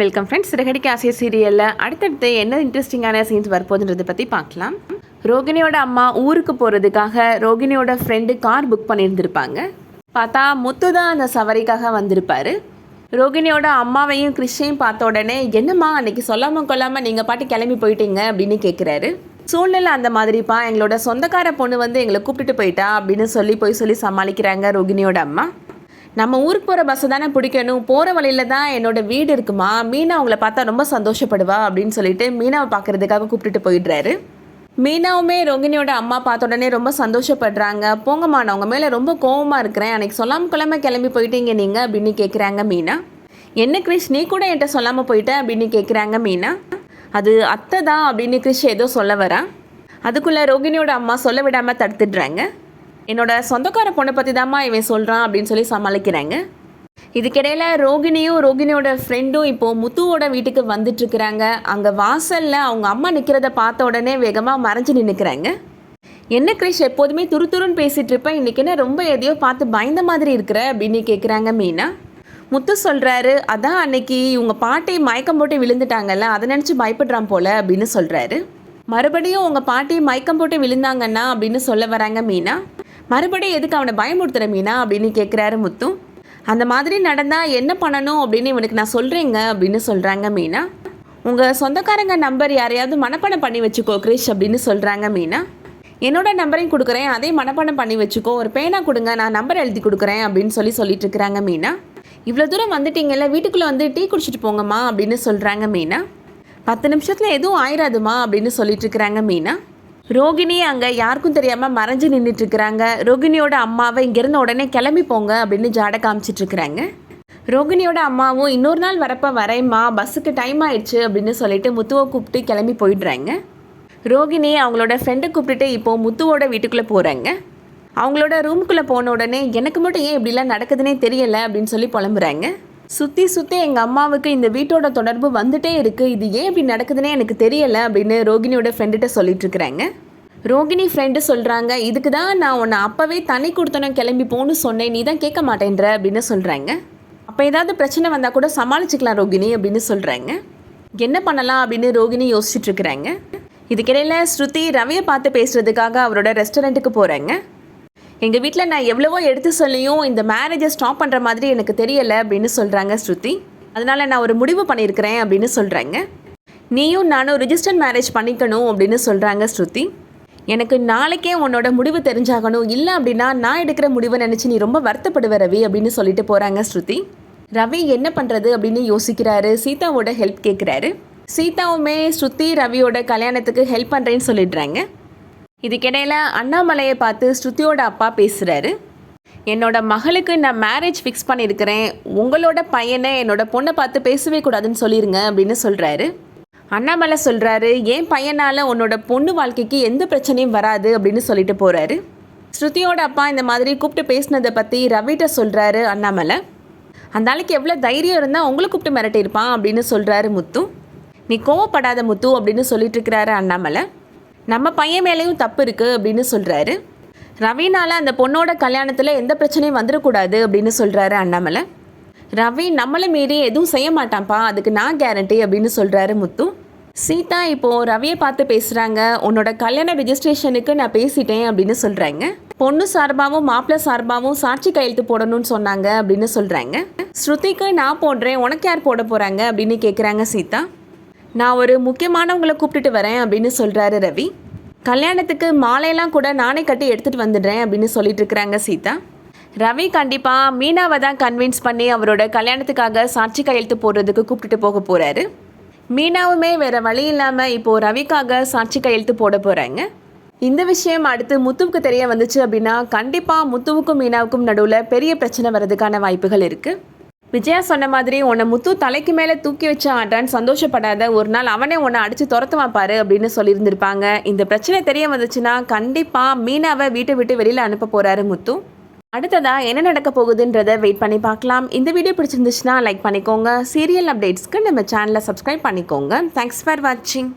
Welcome friends Siragadikka ஆசிய சீரியலில் அடுத்தடுத்து என்ன இன்ட்ரெஸ்டிங்கான சீன்ஸ் வரப்போகுதுன்றதை பற்றி பார்க்கலாம். ரோகிணியோட அம்மா ஊருக்கு போகிறதுக்காக ரோகிணியோட ஃப்ரெண்டு கார் புக் பண்ணியிருந்திருப்பாங்க. பார்த்தா முத்து தான் அந்த சவாரிக்காக வந்திருப்பார். ரோகிணியோட அம்மாவையும் கிறிஷையும் பார்த்த உடனே என்னம்மா அன்னைக்கு சொல்லாமல் கொள்ளாமல் நீங்கள் பாட்டு கிளம்பி போயிட்டீங்க? அப்படின்னு கேட்குறாரு சூழ்நிலை அந்த மாதிரிப்பா எங்களோட சொந்தக்கார பொண்ணு வந்து எங்களை கூப்பிட்டுட்டு போயிட்டா? அப்படின்னு சொல்லி போய் சொல்லி சமாளிக்கிறாங்க ரோகிணியோட அம்மா. நம்ம ஊருக்கு போகிற பஸ்ஸை தானே பிடிக்கணும். போகிற வழியில தான் என்னோட வீடு இருக்குமா? மீனா அவங்கள பார்த்தா ரொம்ப சந்தோஷப்படுவா அப்படின்னு சொல்லிட்டு மீனாவை பார்க்கறதுக்காக கூப்பிட்டுட்டு போயிடுறாரு. மீனாவுமே ரோகிணியோட அம்மா பார்த்த உடனே ரொம்ப சந்தோஷப்படுறாங்க. போங்கம்மா நான் உங்கள் மேலே ரொம்ப கோவமாக இருக்கிறேன். அன்றைக்கி சொல்லாமல் கிளம்ப கிளம்பி போயிட்டீங்க நீங்கள் அப்படின்னு கேட்குறாங்க மீனா. என்ன கிரிஷ் நீ கூட என்கிட்ட சொல்லாமல் போயிட்ட? அப்படின்னு கேட்குறாங்க மீனா. அது அத்தை தான் அப்படின்னு கிரிஷ் ஏதோ சொல்ல வரா. அதுக்குள்ளே ரோகிணியோட அம்மா சொல்ல விடாமல் தடுத்துடுறாங்க. என்னோட சொந்தக்கார பொண்ணை பற்றி தாம்மா இவன் சொல்கிறான் அப்படின்னு சொல்லி சமாளிக்கிறாங்க. இதுக்கிடையில் ரோகிணியும் ரோகிணியோட ஃப்ரெண்டும் இப்போது முத்துவோட வீட்டுக்கு வந்துட்டுருக்குறாங்க. அங்கே வாசலில் அவங்க அம்மா நிற்கிறத பார்த்த உடனே வேகமாக மறைஞ்சு நின்றுக்கிறாங்க என்ன கிரிஷ் எப்போதுமே துரு துருன்னு பேசிகிட்டு இருப்பேன் இன்றைக்கி என்ன ரொம்ப எதையோ பார்த்து பயந்த மாதிரி இருக்கிற அப்படின்னு கேட்குறாங்க மீனா. முத்து சொல்கிறாரு அதான் அன்னைக்கு இவங்க பாட்டி மயக்கம் போட்டு விழுந்துட்டாங்கல்ல அதை நினச்சி பயப்படுறான் போல அப்படின்னு சொல்கிறாரு மறுபடியும் உங்கள் பாட்டி மயக்கம் போட்டு விழுந்தாங்கன்னா அப்படின்னு சொல்ல வராங்க மீனா. மறுபடியும் எதுக்கு அவனை பயமுறுத்துற மீனா அப்படின்னு கேட்குறாரு முத்து. அந்த மாதிரி நடந்தால் என்ன பண்ணணும் அப்படின்னு இவனுக்கு நான் சொல்கிறேங்க அப்படின்னு சொல்கிறாங்க மீனா. உங்கள் சொந்தக்காரங்க நம்பர் யாரையாவது மனப்பணம் பண்ணி வச்சுக்கோ கிரிஷ் அப்படின்னு சொல்கிறாங்க மீனா. என்னோட நம்பரையும் கொடுக்குறேன் அதே மனப்பாடம் பண்ணி வச்சுக்கோ ஒரு பேனா கொடுங்க நான் நம்பர் எழுதி கொடுக்குறேன் அப்படின்னு சொல்லி சொல்லிட்டு இருக்கிறாங்க மீனா. இவ்வளோ தூரம் வந்துட்டீங்கல்ல வீட்டுக்குள்ளே வந்து டீ குடிச்சிட்டு போங்கம்மா அப்படின்னு சொல்கிறாங்க மீனா. பத்து நிமிஷத்தில் எதுவும் ஆயிராதுமா அப்படின்னு சொல்லிட்டு இருக்கிறாங்க மீனா. ரோகிணி அங்கே யாருக்கும் தெரியாமல் மறைஞ்சு நின்றுட்டு இருக்கிறாங்க ரோகிணியோட அம்மாவை இங்கேருந்து உடனே கிளம்பி போங்க அப்படின்னு ஜாட காமிச்சிட்டு இருக்கிறாங்க ரோகிணியோட அம்மாவும் இன்னொரு நாள் வரப்போ வரேம்மா பஸ்ஸுக்கு டைம் ஆயிடுச்சு அப்படின்னு சொல்லிட்டு முத்துவை கூப்பிட்டு கிளம்பி போயிடுறாங்க. ரோகிணி அவங்களோட ஃப்ரெண்டை கூப்பிட்டுட்டு இப்போது முத்துவோட வீட்டுக்குள்ளே போகிறாங்க அவங்களோட ரூமுக்குள்ளே போன உடனே எனக்கு மட்டும் ஏன் இப்படிலாம் நடக்குதுன்னே தெரியலை அப்படின்னு சொல்லி புலம்புறாங்க. சுற்றி சுற்றி எங்கள் அம்மாவுக்கு இந்த வீட்டோட தொடர்பு வந்துட்டே இருக்குது இது ஏன் இப்படி நடக்குதுன்னே எனக்கு தெரியல அப்படின்னு ரோகிணியோட ஃப்ரெண்டுகிட்ட சொல்லிட்டு இருக்கிறாங்க. ரோகிணி ஃப்ரெண்டு சொல்கிறாங்க இதுக்கு தான் நான் உன்னை அப்போவே தனி கொடுத்தனும் கிளம்பி போன்னு சொன்னேன். நீ தான் கேட்க மாட்டேன்ற அப்படின்னு சொல்கிறாங்க அப்போ ஏதாவது பிரச்சனை வந்தால் கூட சமாளிச்சுக்கலாம் ரோகிணி அப்படின்னு சொல்கிறாங்க என்ன பண்ணலாம் அப்படின்னு ரோகிணி யோசிச்சுட்டு இருக்கிறாங்க. இதுக்கிடையில் ஸ்ருதி ரவியை பார்த்து பேசுகிறதுக்காக அவரோட ரெஸ்டாரண்ட்டுக்கு போகிறாங்க எங்கள் வீட்டில் நான் எவ்வளவோ எடுத்து சொல்லியும் இந்த மேரேஜை ஸ்டாப் பண்ணுற மாதிரி எனக்கு தெரியலை அப்படின்னு சொல்கிறாங்க ஸ்ருதி. அதனால் நான் ஒரு முடிவு பண்ணியிருக்கிறேன் அப்படின்னு சொல்கிறாங்க நீயும் நானும் ரிஜிஸ்டர் மேரேஜ் பண்ணிக்கணும் அப்படின்னு சொல்கிறாங்க ஸ்ருதி. எனக்கு நாளைக்கே உன்னோட முடிவு தெரிஞ்சாகணும். இல்லை அப்படின்னா நான் எடுக்கிற முடிவை நினச்சி நீ ரொம்ப வருத்தப்படுவ ரவி அப்படின்னு சொல்லிட்டு போகிறாங்க ஸ்ருதி. ரவி என்ன பண்ணுறது அப்படின்னு யோசிக்கிறாரு. சீதாவோட ஹெல்ப் கேட்குறாரு சீதாவுமே ஸ்ருதி ரவியோட கல்யாணத்துக்கு ஹெல்ப் பண்ணுறேன்னு சொல்லிடுறாங்க. இதுக்கிடையில் அண்ணாமலையை பார்த்து ஸ்ருதியோட அப்பா பேசுகிறாரு என்னோட மகளுக்கு நான் மேரேஜ் ஃபிக்ஸ் பண்ணியிருக்கிறேன். உங்களோட பையனை என்னோட பொண்ணை பார்த்து பேசவே கூடாதுன்னு சொல்லிடுங்க அப்படின்னு சொல்கிறாரு அண்ணாமலை சொல்கிறாரு என் பையனால் உன்னோட பொண்ணு வாழ்க்கைக்கு எந்த பிரச்சனையும் வராது அப்படின்னு சொல்லிட்டு போகிறாரு ஸ்ருதியோட அப்பா இந்த மாதிரி கூப்பிட்டு பேசினதை பற்றி ரவிட்ட சொல்கிறாரு அண்ணாமலை. அந்த ஆளுக்கு எவ்வளோ தைரியம் இருந்தால் உங்களை கூப்பிட்டு மிரட்டியிருப்பான் அப்படின்னு சொல்கிறாரு முத்து. நீ கோவப்படாத முத்து அப்படின்னு சொல்லிட்டு இருக்கிறாரு அண்ணாமலை. நம்ம பையன் மேலேயும் தப்பு இருக்குது அப்படின்னு சொல்கிறாரு ரவினால் அந்த பொண்ணோட கல்யாணத்தில் எந்த பிரச்சனையும் வந்துடக்கூடாது அப்படின்னு சொல்கிறாரு அண்ணாமலை. ரவி நம்மளை மீறி எதுவும் செய்ய மாட்டான்ப்பா அதுக்கு நான் கேரண்டி அப்படின்னு சொல்கிறாரு முத்து. சீதா இப்போது ரவியை பார்த்து பேசுகிறாங்க உன்னோட கல்யாண ரிஜிஸ்ட்ரேஷனுக்கு நான் பேசிட்டேன் அப்படின்னு சொல்கிறாங்க பொண்ணு சார்பாகவும் மாப்பிள்ளை சார்பாகவும் சாட்சி கையெழுத்து போடணும்னு சொன்னாங்க அப்படின்னு சொல்கிறாங்க ஸ்ருதிக்கு நான் போடுறேன் உனக்கு யார் போட போகிறாங்க அப்படின்னு கேட்குறாங்க சீதா. நான் ஒரு முக்கியமானவங்களை கூப்பிட்டுட்டு வரேன் அப்படின்னு சொல்கிறாரு ரவி. கல்யாணத்துக்கு மாலையெல்லாம் கூட நானே கட்டி எடுத்துகிட்டு வந்துடுறேன் அப்படின்னு சொல்லிட்டு இருக்கிறாங்க சீதா. ரவி கண்டிப்பாக மீனாவை தான் கன்வின்ஸ் பண்ணி அவரோட கல்யாணத்துக்காக சாட்சி கையெழுத்து போடுறதுக்கு கூப்பிட்டுட்டு போக போகிறாரு மீனாவுமே வேறு வழி இல்லாமல் இப்போது ரவிக்காக சாட்சி கையெழுத்து போட போகிறாங்க இந்த விஷயம் அடுத்து முத்துவுக்கு தெரிய வந்துச்சு அப்படின்னா கண்டிப்பாக முத்துவுக்கும் மீனாவுக்கும் நடுவில் பெரிய பிரச்சனை வர்றதுக்கான வாய்ப்புகள் இருக்குது விஜயா சொன்ன மாதிரி உன்னை முத்து தலைக்கு மேலே தூக்கி வச்ச ஆட்டான்னு சந்தோஷப்படாத. ஒரு நாள் அவனே உன்னை அடித்து துரத்துவான் பாரு அப்படின்னு சொல்லியிருந்திருப்பாங்க. இந்த பிரச்சனை தெரிய வந்துச்சுன்னா கண்டிப்பாக மீனாவை வீட்டை விட்டு வெளியில் அனுப்ப போகிறாரு முத்து. அடுத்ததா என்ன நடக்க போகுதுன்றதை வெயிட் பண்ணி பார்க்கலாம். இந்த வீடியோ பிடிச்சிருந்துச்சுன்னா லைக் பண்ணிக்கோங்க. சீரியல் அப்டேட்ஸ்க்கு நம்ம சேனலை சப்ஸ்கிரைப் பண்ணிக்கோங்க. தேங்க்ஸ் ஃபார் வாட்சிங்